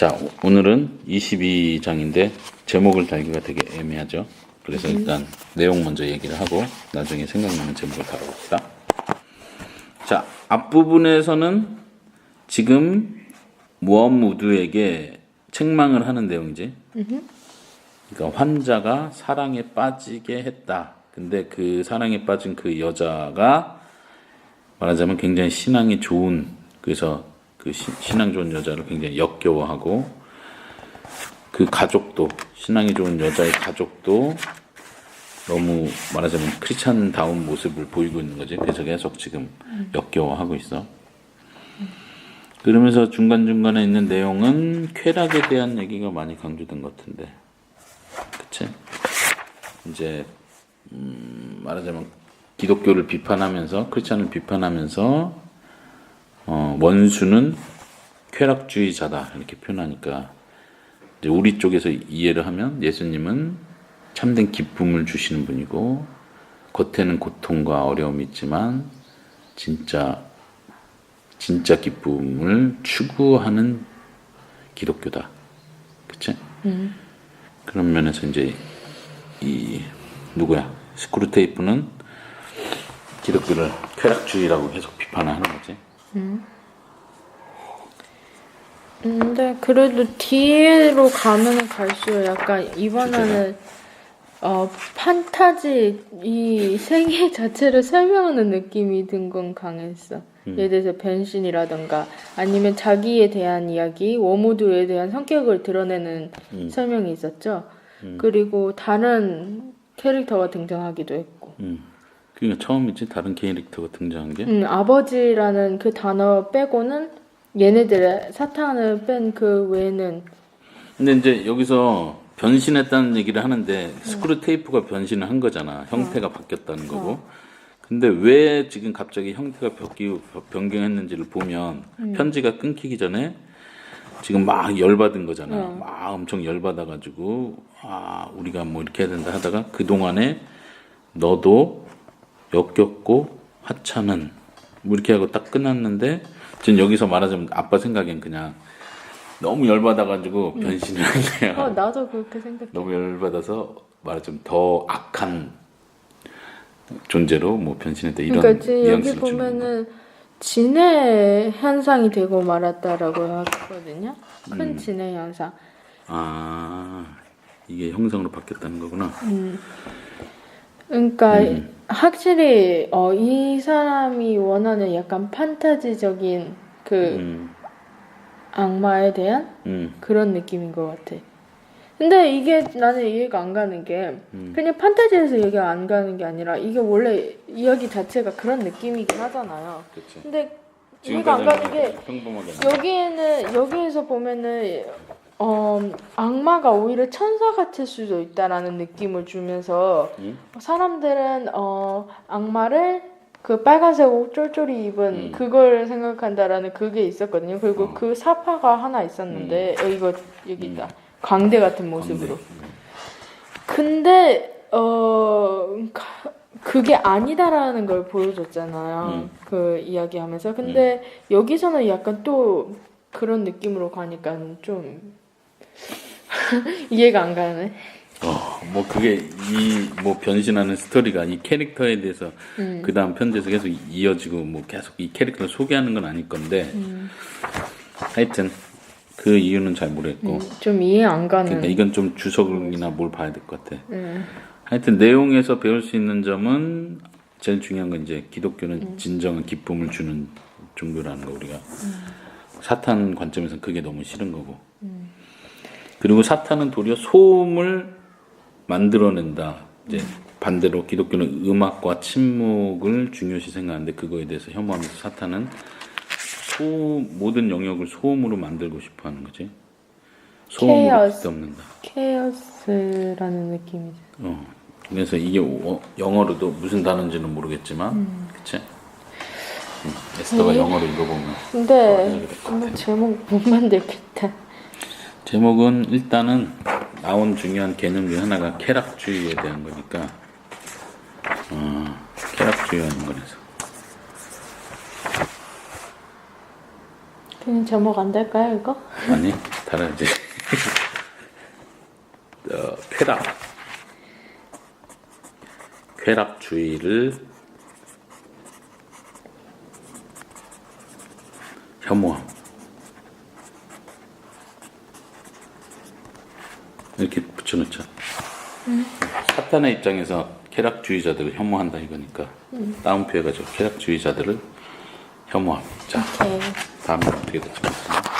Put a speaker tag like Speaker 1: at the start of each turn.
Speaker 1: 자, 오- 오늘은 22장인데 제목을 달기가 되게 애매하죠. 그래서 일단 내용 먼저 얘기를 하고 나중에 생각나는 제목을 다뤄봅시다. 자, 앞부분에서는 지금 무엄무드에게 책망을 하는 내용이지. 그러니까 환자가 사랑에 빠지게 했다. 근데 그 사랑에 빠진 그 여자가 말하자면 굉장히 신앙이 좋은 그래서 그 시- 신앙 좋은 여자를 굉장히 역겨워하고 그 가족도 신앙이 좋은 여자의 가족도 너무 말하자면 크리스찬다운 모습을 보이고 있는 거지. 그래서 계속 지금 역겨워하고 있어. 그러면서 중간중간에 있는 내용은 쾌락에 대한 얘기가 많이 강조된 것 같은데. 그치? 이제, 음, 말하자면 기독교를 비판하면서, 크리스찬을 비판하면서, 어, 원수는 쾌락주의자다. 이렇게 표현하니까, 우리 쪽에서 이해를 하면 예수님은 참된 기쁨을 주시는 분이고, 겉에는 고통과 어려움이 있지만, 진짜 진짜 기쁨을 추구하는 기독교다. 그치? 그런 면에서 이제 이 누구야? 스크루테이프는 기독교를 쾌락주의라고 계속 비판을 하는 거지.
Speaker 2: 근데 그래도 뒤로 가면 갈수록 약간 이번에는 어 판타지 이 세계 자체를 설명하는 느낌이 든 건 강했어. 예를 들어서 변신이라던가 아니면 자기에 대한 이야기, 워모드에 대한 성격을 드러내는 설명이 있었죠. 그리고 다른 캐릭터가 등장하기도 했고.
Speaker 1: 음. 그러니까 처음이지 다른 캐릭터가 등장한 게.
Speaker 2: 음, 아버지라는 그 단어 빼고는 얘네들의 사탄을 뺀 그 외에는
Speaker 1: 근데 이제 여기서 변신했다는 얘기를 하는데 스크루테이프가 변신을 한 거잖아. 형태가 바뀌었다는 거고. 근데 왜 지금 갑자기 형태가 변경했는지를 보면 편지가 끊기기 전에 지금 막 열받은 거잖아. 막 엄청 열받아가지고 아 우리가 뭐 이렇게 해야 된다 하다가 그 동안에 너도 역겹고 하찮은 뭐 이렇게 하고 딱 끝났는데 지금 여기서 말하자면 아빠 생각엔 그냥 너무 열받아가지고 변신을 한 거야.
Speaker 2: 어 나도 그렇게 생각해.
Speaker 1: 너무 열받아서 말하자면 더 악한 존재로 뭐 변신했다 이런
Speaker 2: 그러니까 지금 여기. 보면은 진해 현상이 되고 말았다라고 하거든요.
Speaker 1: 음.
Speaker 2: 큰 진해 현상.
Speaker 1: 아 이게 형상으로 바뀌었다는 거구나.
Speaker 2: 그러니까
Speaker 1: 음.
Speaker 2: 확실히 어, 이 사람이 원하는 약간 판타지적인 그
Speaker 1: 음,
Speaker 2: 악마에 대한
Speaker 1: 음,
Speaker 2: 그런 느낌인 것 같아. 근데 이게 나는 이해가 안 가는 게
Speaker 1: 음.
Speaker 2: 그냥 판타지에서 이해가 안 가는 게 아니라 이게 원래 이야기 자체가 그런 느낌이긴 하잖아요.
Speaker 1: 그렇지.
Speaker 2: 근데 이해가 안 가는 게
Speaker 1: 평범하게.
Speaker 2: 여기에는 여기에서 보면은 어 악마가 오히려 천사 같을 수도 있다라는 느낌을 주면서
Speaker 1: 응?
Speaker 2: 사람들은 어 악마를 그 빨간색 옷 쫄쫄이 입은 그걸 생각한다라는 그게 있었거든요. 그리고 그 사파가 하나 있었는데 어, 이거 여기 있다. 광대 같은 모습으로. 근데 어 가- 그게 아니다라는 걸 보여줬잖아요. 그 이야기하면서. 근데 여기서는 약간 또 그런 느낌으로 가니까 좀 이해가 안 가네.
Speaker 1: 어, 뭐 그게 이 뭐 변신하는 스토리가 이 캐릭터에 대해서
Speaker 2: 음.
Speaker 1: 그 다음 편지에서 계속 이어지고 뭐 계속 이 캐릭터를 소개하는 건 아닐 건데
Speaker 2: 음.
Speaker 1: 하여튼 그 이유는 잘 모르겠고
Speaker 2: 좀 이해 안 가는.
Speaker 1: 그러니까 이건 좀 주석이나 뭘 봐야 될 것 같아.
Speaker 2: 음.
Speaker 1: 하여튼 내용에서 배울 수 있는 점은 제일 중요한 건 이제 기독교는
Speaker 2: 음.
Speaker 1: 진정한 기쁨을 주는 종교라는 거 우리가 사탄 관점에서는 그게 너무 싫은 거고
Speaker 2: 음.
Speaker 1: 그리고 사탄은 도리어 소음을 만들어낸다 이제
Speaker 2: 음.
Speaker 1: 반대로 기독교는 음악과 침묵을 중요시 생각하는데 그거에 대해서 혐오하면서 사탄은 소 모든 영역을 소음으로 만들고 싶어 하는 거지 소음으로. 뒤덮는다.
Speaker 2: 케어스라는 느낌이죠.
Speaker 1: 어, 그래서 이게 어- 영어로도 무슨 단어인지는 모르겠지만, 그치? 음, 에스더가 영어로 읽어보면.
Speaker 2: 근데 뭐 제목 못 만들겠다.
Speaker 1: 제목은 일단은 나온 중요한 개념 중 하나가 쾌락주의에 대한 거니까, 어, 쾌락주의하는 거라서.
Speaker 2: 그냥 제목 안 될까요 이거?
Speaker 1: 아니 달아야지 어, 쾌락 쾌락주의를 혐오함 이렇게 붙여놓자 사탄의 입장에서 쾌락주의자들을 혐오한다 이거니까 다운표 해가지고 쾌락주의자들을 혐오함 자
Speaker 2: 오케이.
Speaker 1: 다음에 어떻게 모르겠습니다